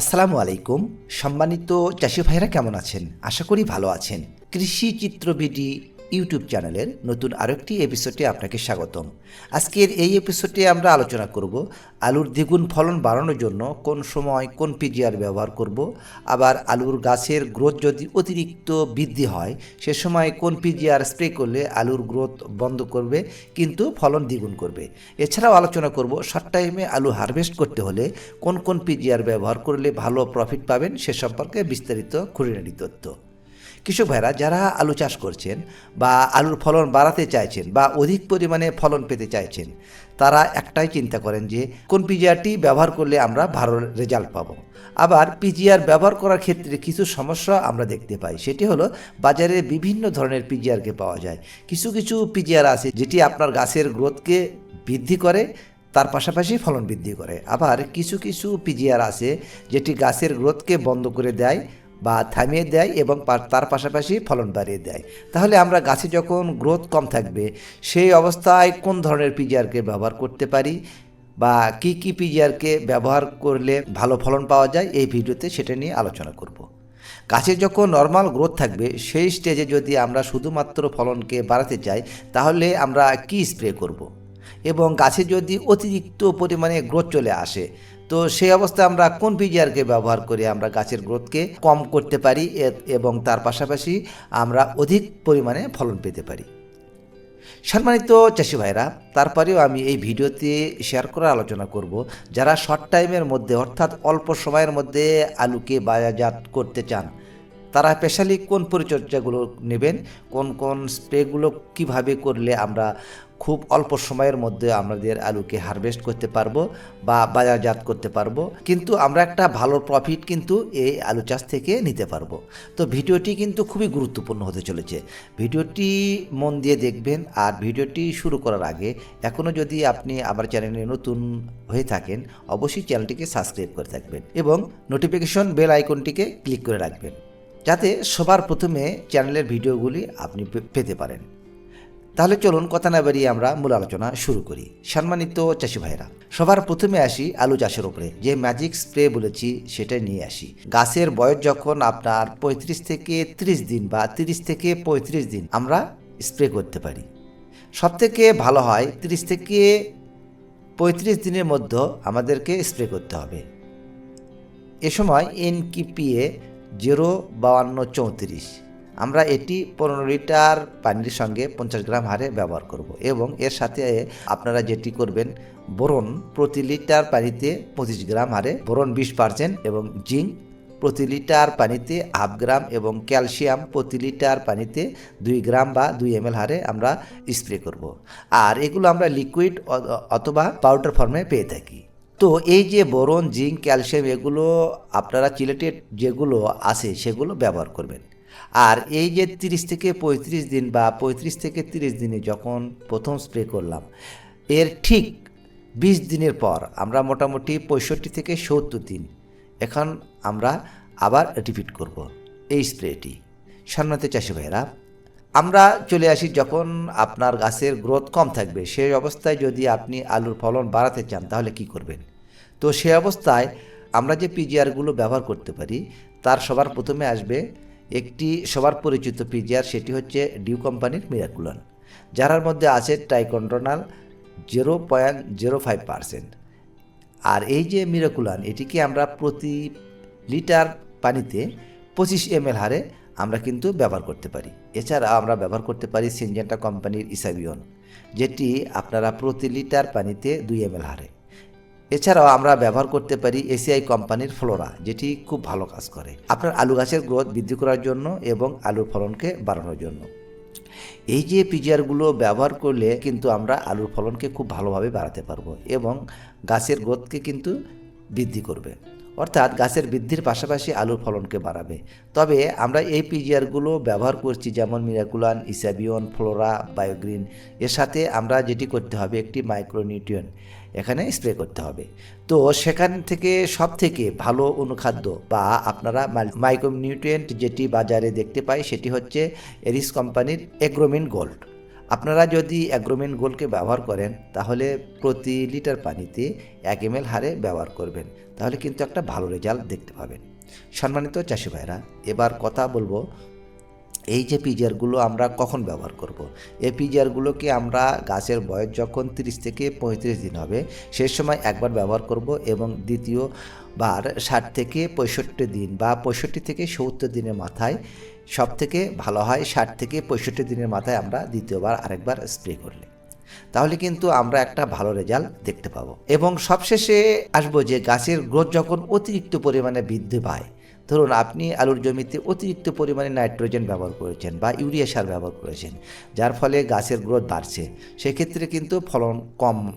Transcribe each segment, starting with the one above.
আসসালামু আলাইকুম। সম্মানিত চাষি ভাইরা কেমন আছেন? আশা করি ভালো আছেন। কৃষি চিত্র বিডি ইউটিউব চ্যানেলের নতুন আরেকটি এপিসোডে আপনাকে স্বাগতম। আজকের এই এপিসোডে আমরা আলোচনা করব আলুর দ্বিগুণ ফলন বাড়ানোর জন্য কোন সময় কোন পিজিআর ব্যবহার করব, আবার আলুর গাছের গ্রোথ যদি অতিরিক্ত বৃদ্ধি হয়, সে সময় কোন পিজিআর স্প্রে করলে আলুর গ্রোথ বন্ধ করবে, কিন্তু ফলন দ্বিগুণ করবে। এছাড়াও আলোচনা করব শর্ট টাইমে আলু হারভেস্ট করতে হলে কোন কোন পিজিআর ব্যবহার করলে ভালো প্রফিট পাবেন, সে সম্পর্কে বিস্তারিত খুঁটিনাটি তথ্য। কৃষক ভাইরা যারা আলু চাষ করছেন বা আলুর ফলন বাড়াতে চাইছেন বা অধিক পরিমাণে ফলন পেতে চাইছেন, তারা একটাই চিন্তা করেন যে কোন পিজিআরটি ব্যবহার করলে আমরা ভালো রেজাল্ট পাবো। আবার পিজিআর ব্যবহার করার ক্ষেত্রে কিছু সমস্যা আমরা দেখতে পাই, সেটি হলো বাজারে বিভিন্ন ধরনের পিজিআরকে পাওয়া যায়। কিছু কিছু পিজিআর আছে যেটি আপনার গাছের গ্রোথকে বৃদ্ধি করে, তার পাশাপাশি ফলন বৃদ্ধি করে। আবার কিছু কিছু পিজিআর আছে যেটি গাছের গ্রোথকে বন্ধ করে দেয় বা থামিয়ে দেয় এবং তার পাশাপাশি ফলন বাড়িয়ে দেয় তাহলে আমরা গাছে যখন গ্রোথ কম থাকবে, সেই অবস্থায় কোন ধরনের পিজিআরকে ব্যবহার করতে পারি বা কি কি পিজিআরকে ব্যবহার করলে ভালো ফলন পাওয়া যায়, এই ভিডিওতে সেটা নিয়ে আলোচনা করব গাছে যখন নর্মাল গ্রোথ থাকবে, সেই স্টেজে যদি আমরা শুধুমাত্র ফলনকে বাড়াতে চাই, তাহলে আমরা কি স্প্রে করব। এবং গাছে যদি অতিরিক্ত পরিমাণে গ্রোথ চলে আসে তো সেই অবস্থায় আমরা কোন পিজিআরকে ব্যবহার করে আমরা গাছের গ্রোথকে কম করতে পারি এবং তার পাশাপাশি আমরা অধিক পরিমাণে ফলন পেতে পারি। সম্মানিত চাষি ভাইরা তারপরেও আমি এই ভিডিওতে শেয়ার করার আলোচনা করব। যারা শর্ট টাইমের মধ্যে, অর্থাৎ অল্প সময়ের মধ্যে আলুকে বাজারজাত করতে চান, তারা স্পেশালি কোন পরিচর্যাগুলো নেবেন, কোন কোন স্প্রেগুলো কীভাবে করলে আমরা খুব অল্প সময়ের মধ্যে আমাদের আলুকে হারভেস্ট করতে পারব বা বাজারজাত করতে পারব। কিন্তু আমরা একটা ভালো প্রফিট কিন্তু এই আলু চাষ থেকে নিতে পারব। তো ভিডিওটি কিন্তু খুবই গুরুত্বপূর্ণ হতে চলেছে। ভিডিওটি মন দিয়ে দেখবেন আর ভিডিওটি শুরু করার আগে এখনও যদি আপনি আমার চ্যানেলে নতুন হয়ে থাকেন, অবশ্যই চ্যানেলটিকে সাবস্ক্রাইব করে থাকবেন এবং নোটিফিকেশন বেল আইকনটিকে ক্লিক করে রাখবেন। যাতে সবার প্রথমে চ্যানেলের ভিডিওগুলি আপনি পেতে পারেন। তাহলে চলুন কথা না বাড়িয়ে আমরা মূল আলোচনা শুরু করি। সম্মানিত চাষি ভাইরা, সবার প্রথমে আসি আলু চাষের উপরে। যে ম্যাজিক স্প্রে বলেছি সেটা নিয়ে আসি। গাছের বয়স যখন আপনার পঁয়ত্রিশ থেকে ত্রিশ দিন বা তিরিশ থেকে পঁয়ত্রিশ দিন আমরা স্প্রে করতে পারি। সব থেকে ভালো হয়, তিরিশ থেকে পঁয়ত্রিশ দিনের মধ্যে আমাদেরকে স্প্রে করতে হবে। এ সময় এনকিপিএ জিরো বাউান্ন চৌত্রিশ। আমরা এটি পনেরো লিটার পানির সঙ্গে পঞ্চাশ গ্রাম হারে ব্যবহার করব এবং এর সাথে আপনারা যেটি করবেন, বোরন প্রতি লিটার পানিতে পঁচিশ গ্রাম হারে, বোরন বিশ পার্সেন্ট এবং জিঙ্ক প্রতি লিটার পানিতে হাফ গ্রাম এবং ক্যালসিয়াম প্রতি লিটার পানিতে দুই গ্রাম বা দুই এম হারে আমরা স্প্রে করব। আর এগুলো আমরা লিকুইড অথবা পাউডার ফর্মে পেয়ে থাকি। তো এই যে বোরন, জিঙ্ক, ক্যালসিয়াম, এগুলো আপনারা চিলেটেড যেগুলো আছে সেগুলো ব্যবহার করবেন। আর এই যে তিরিশ থেকে পঁয়ত্রিশ দিন বা পঁয়ত্রিশ থেকে তিরিশ দিনে যখন প্রথম স্প্রে করলাম, এর ঠিক বিশ দিনের পর আমরা মোটামুটি পঁয়ষট্টি থেকে সত্তর দিন এখন আমরা আবার রিপিট করব এই স্প্রেটি সম্মানিত চাষি ভাইয়েরা, আমরা চলে আসি যখন আপনার গাছের গ্রোথ কম থাকবে সেই অবস্থায় যদি আপনি আলুর ফলন বাড়াতে চান তাহলে কি করবেন? তো সে অবস্থায় আমরা যে পিজিআরগুলো ব্যবহার করতে পারি, তার সবার প্রথমে আসবে একটি সবার পরিচিত পিজিআর, সেটি হচ্ছে ডিউ কোম্পানির মিরাকুলন, যার মধ্যে আছে triacontanol zero point zero five percent. আর এই যে মিরাকুলান, এটিকে আমরা প্রতি লিটার পানিতে পঁচিশ এম হারে আমরা কিন্তু ব্যবহার করতে পারি। এছাড়া আমরা ব্যবহার করতে পারি সিনজেন্টা কোম্পানির ইসাবিয়ন যেটি আপনারা প্রতি লিটার পানিতে দুই এম হারে। এছাড়াও আমরা ব্যবহার করতে পারি এসিআই কোম্পানির ফ্লোরা, যেটি খুব ভালো কাজ করে। আপনার আলু গাছের গ্রোথ বৃদ্ধি করার জন্য এবং আলুর ফলনকে বাড়ানোর জন্য। এই যে পিজিআরগুলো ব্যবহার করলে কিন্তু আমরা আলুর ফলনকে খুব ভালোভাবে বাড়াতে পারব এবং গাছের গ্রোথকে কিন্তু বৃদ্ধি করবে। অর্থাৎ গাছের বৃদ্ধির পাশাপাশি আলুর ফলনকে বাড়াবে। তবে আমরা এই পিজিআরগুলো ব্যবহার করছি যেমন মিরাকুলান ইসাবিয়ন ফ্লোরা বায়োগ্রিন এর সাথে আমরা যেটি করতে হবে একটি মাইক্রোনিউট্রিয়ন এখানে স্প্রে করতে হবে। তো সেখান থেকে সব থেকে ভালো অনুখাদ্য বা আপনারা মাইক্রোনিউট্রিয়েন্ট যেটি বাজারে দেখতে পাই সেটি হচ্ছে এরিস কোম্পানির এগ্রোমিন গোল্ড আপনারা যদি অ্যাগ্রোমেন গোলকে ব্যবহার করেন, তাহলে প্রতি লিটার পানিতে এক এম হারে ব্যবহার করবেন। তাহলে কিন্তু একটা ভালো রেজাল্ট দেখতে পাবেন। সম্মানিত চাষি ভাইরা এবার কথা বলব এই যে পিজারগুলো আমরা কখন ব্যবহার করব। এই পিজারগুলোকে আমরা গাছের বয়স যখন 30 থেকে পঁয়ত্রিশ দিন হবে সেই সময় একবার ব্যবহার করব এবং দ্বিতীয়বার ষাট থেকে পঁয়ষট্টি দিন বা পঁয়ষট্টি থেকে সত্তর দিনের মাথায় সব থেকে ভালো হয় ষাট থেকে পঁয়ষট্টি দিনের মাথায় আমরা দ্বিতীয়বার আরেকবার স্প্রে করলে তাহলে কিন্তু আমরা একটা ভালো রেজাল্ট দেখতে পাবো এবং সবশেষে আসব যে গাছের গ্রোথ যখন অতিরিক্ত পরিমাণে বৃদ্ধি পায় ধরুন আপনি আলুর জমিতে অতিরিক্ত পরিমাণে নাইট্রোজেন ব্যবহার করেছেন বা ইউরিয়া সার ব্যবহার করেছেন, যার ফলে গাছের গ্রোথ বাড়ছে, সেক্ষেত্রে কিন্তু ফলন কম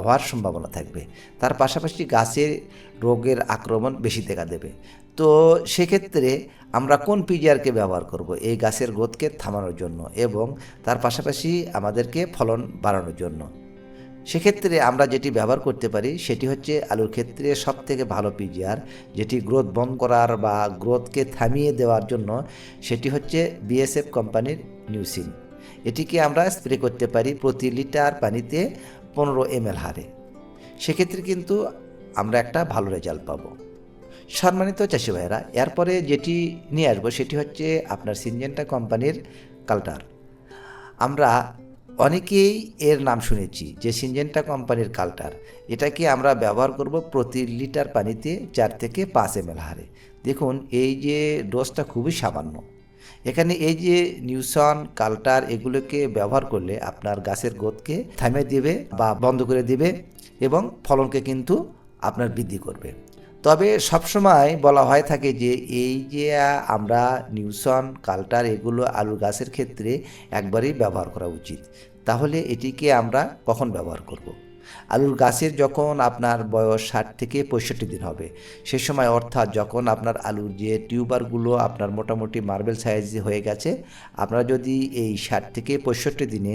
হওয়ার সম্ভাবনা থাকবে। তার পাশাপাশি গাছের রোগের আক্রমণ বেশি দেখা দেবে। তো সেক্ষেত্রে আমরা কোন পিজিআরকে ব্যবহার করব? এই গাছের গ্রোথকে থামানোর জন্য এবং তার পাশাপাশি আমাদেরকে ফলন বাড়ানোর জন্য। সেক্ষেত্রে আমরা যেটি ব্যবহার করতে পারি, সেটি হচ্ছে আলুর ক্ষেত্রে সব থেকে ভালো পিজিআর, যেটি গ্রোথ বন্ধ করার বা গ্রোথকে থামিয়ে দেওয়ার জন্য, সেটি হচ্ছে বিএসএফ কোম্পানির নিউসিন। এটিকে আমরা স্প্রে করতে পারি প্রতি লিটার পানিতে পনেরো এম হারে। সেক্ষেত্রে কিন্তু আমরা একটা ভালো রেজাল্ট পাবো। সম্মানিত চাষি ভাইরা এরপরে যেটি নিয়ে আসব, সেটি হচ্ছে আপনার সিনজেন্টা কোম্পানির কালটার। আমরা অনেকেই এর নাম শুনেছি যে সিনজেন্টা কোম্পানির কালটার। এটাকে আমরা ব্যবহার করব প্রতি লিটার পানিতে চার থেকে পাঁচ এম হারে। দেখুন, এই যে ডোজটা খুবই সামান্য। এখানে এই যে নিউসন, কাল্টার এগুলোকে ব্যবহার করলে আপনার গাছের গোদকে থামিয়ে দেবে বা বন্ধ করে দেবে এবং ফলনকে কিন্তু আপনার বৃদ্ধি করবে। তবে সবসময় বলা হয় থাকে যে, এই যে আমরা নিউসন, কালটার এগুলো আলু গাছের ক্ষেত্রে একবারেই ব্যবহার করা উচিত তাহলে এটিকে আমরা কখন ব্যবহার করব। আলুর গাছের যখন আপনার বয়স ষাট থেকে পঁয়ষট্টি দিন হবে, সে সময় অর্থাৎ যখন আপনার আলুর যে টিউবারগুলো আপনার মোটামুটি মার্বেল সাইজ হয়ে গেছে, আমরা যদি এই ষাট থেকে পঁয়ষট্টি দিনে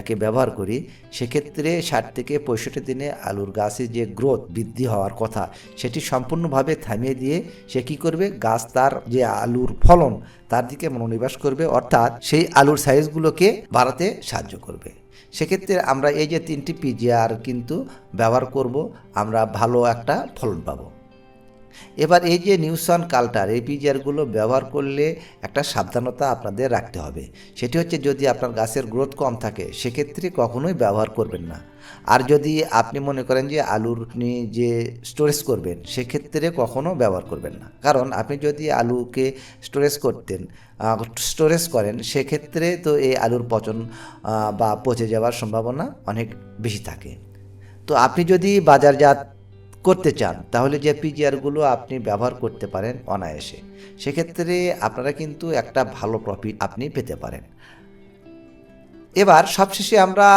একে ব্যবহার করি, সেক্ষেত্রে ষাট থেকে পঁয়ষট্টি দিনে আলুর গাছের যে গ্রোথ বৃদ্ধি হওয়ার কথা, সেটি সম্পূর্ণভাবে থামিয়ে দিয়ে সে কী করবে? গাছ তার যে আলুর ফলন, তার দিকে মনোনিবেশ করবে, অর্থাৎ সেই আলুর সাইজগুলোকে বাড়াতে সাহায্য করবে। সেক্ষেত্রে আমরা এই যে তিনটি পিজিআর কিন্তু ব্যবহার করব আমরা ভালো একটা ফলন পাবো। এবার এই যে নিউসন কাল্টার এই পিজিআরগুলো ব্যবহার করলে একটা সাবধানতা আপনাদের রাখতে হবে। সেটি হচ্ছে যদি আপনার গাছের গ্রোথ কম থাকে, সেক্ষেত্রে কখনোই ব্যবহার করবেন না। আর যদি আপনি মনে করেন যে আলুর যে স্টোরেজ করবেন, সেক্ষেত্রে কখনো ব্যবহার করবেন না। কারণ আপনি যদি আলুকে স্টোরেজ করতেন স্টোরেজ করেন, সেক্ষেত্রে তো এই আলুর পচন বা পচে যাওয়ার সম্ভাবনা অনেক বেশি থাকে। তো আপনি যদি বাজারজাত করতে চান, তাহলে যে পিজিআরগুলো আপনি ব্যবহার করতে পারেন অনায়াসে। সেক্ষেত্রে আপনারা কিন্তু একটা ভালো প্রফিট আপনি পেতে পারেন। এবার সবশেষে আমরা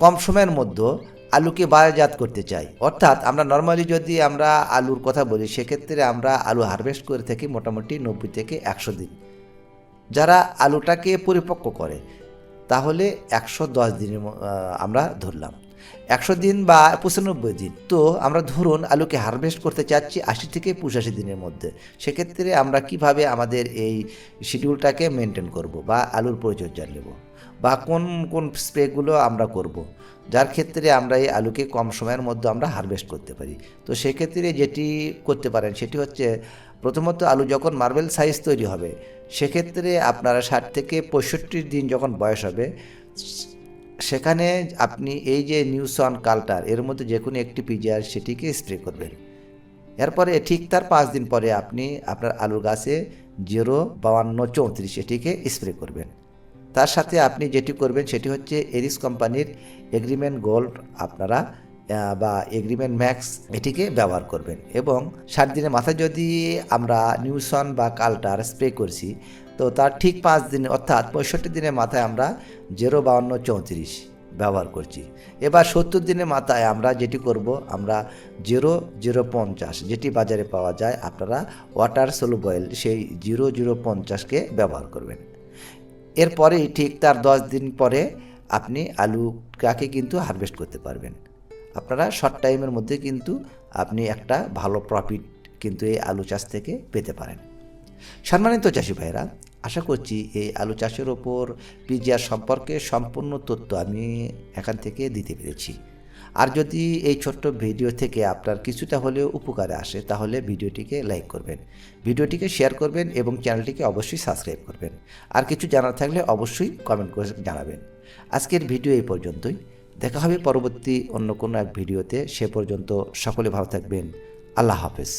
কম সময়ের মধ্যে আলুকে বাজারজাত করতে চাই। অর্থাৎ আমরা নর্মালি যদি আমরা আলুর কথা বলি, সেক্ষেত্রে আমরা আলু হারভেস্ট করে থাকি মোটামুটি নব্বই থেকে একশো দিন। যারা আলুটাকে পরিপক্ক করে, তাহলে একশো দশ দিনের আমরা ধরলাম। একশো দিন বা পঁচানব্বই দিন। তো আমরা ধরুন আলুকে হারভেস্ট করতে চাচ্ছি আশি থেকে পঁচাশি দিনের মধ্যে। সেক্ষেত্রে আমরা কীভাবে আমাদের এই শিডিউলটাকে মেনটেন করব বা আলুর পরিচর্যা নেব? বা কোন কোন স্প্রেগুলো আমরা করব? যার ক্ষেত্রে আমরা এই আলুকে কম সময়ের মধ্যে আমরা হারভেস্ট করতে পারি। তো সেক্ষেত্রে যেটি করতে পারেন সেটি হচ্ছে, প্রথমত আলু যখন মার্বেল সাইজ তৈরি হবে, সেক্ষেত্রে আপনারা ষাট থেকে পঁয়ষট্টি দিন যখন বয়স হবে সেখানে আপনি এই যে নিউসন কালটার এর মধ্যে যে কোনো একটি পিজিআর সেটিকে স্প্রে করবেন। এরপরে ঠিক তার পাঁচ দিন পরে আপনি আপনার আলুর গাছে জিরো বাউান্ন চৌত্রিশ এটিকে স্প্রে করবেন। তার সাথে আপনি যেটি করবেন সেটি হচ্ছে এরিস কোম্পানির এগ্রিমেন্ট গোল্ড আপনারা বা এগ্রিমেন্ট ম্যাক্স এটিকে ব্যবহার করবেন। এবং ষাট দিনের মাথায় যদি আমরা নিউসন বা কাল্টার স্প্রে করছি তো তার ঠিক পাঁচ দিন, অর্থাৎ পঁয়ষট্টি দিনের মাথায় আমরা জেরো বাউন্ন চৌত্রিশ ব্যবহার করছি। এবার সত্তর দিনের মাথায় আমরা যেটি করব, আমরা জিরো জিরো পঞ্চাশ যেটি বাজারে পাওয়া যায়, আপনারা ওয়াটার সলুবয়েল সেই জিরো জিরো পঞ্চাশকে ব্যবহার করবেন। এরপরেই ঠিক তার দশ দিন পরে আপনি আলুটাকে কিন্তু হারভেস্ট করতে পারবেন। আপনারা শর্ট টাইমের মধ্যে কিন্তু আপনি একটা ভালো প্রফিট কিন্তু এই আলু চাষ থেকে পেতে পারেন। সম্মানিত চাষি ভাইরা আশা করছি এই আলু চাষের ওপর পিজিআর সম্পর্কে সম্পূর্ণ তথ্য আমি এখান থেকে দিতে পেরেছি। আর যদি এই ছোট্ট ভিডিও থেকে আপনার কিছুটা হলেও উপকারে আসে, তাহলে ভিডিওটিকে লাইক করবেন, ভিডিওটিকে শেয়ার করবেন এবং চ্যানেলটিকে অবশ্যই সাবস্ক্রাইব করবেন। আর কিছু জানার থাকলে অবশ্যই কমেন্ট করে জানাবেন। আজকের ভিডিও এই পর্যন্তই। দেখা হবে পরবর্তী অন্য কোনো এক ভিডিওতে। সে পর্যন্ত সকলে ভালো থাকবেন। আল্লাহ হাফেজ।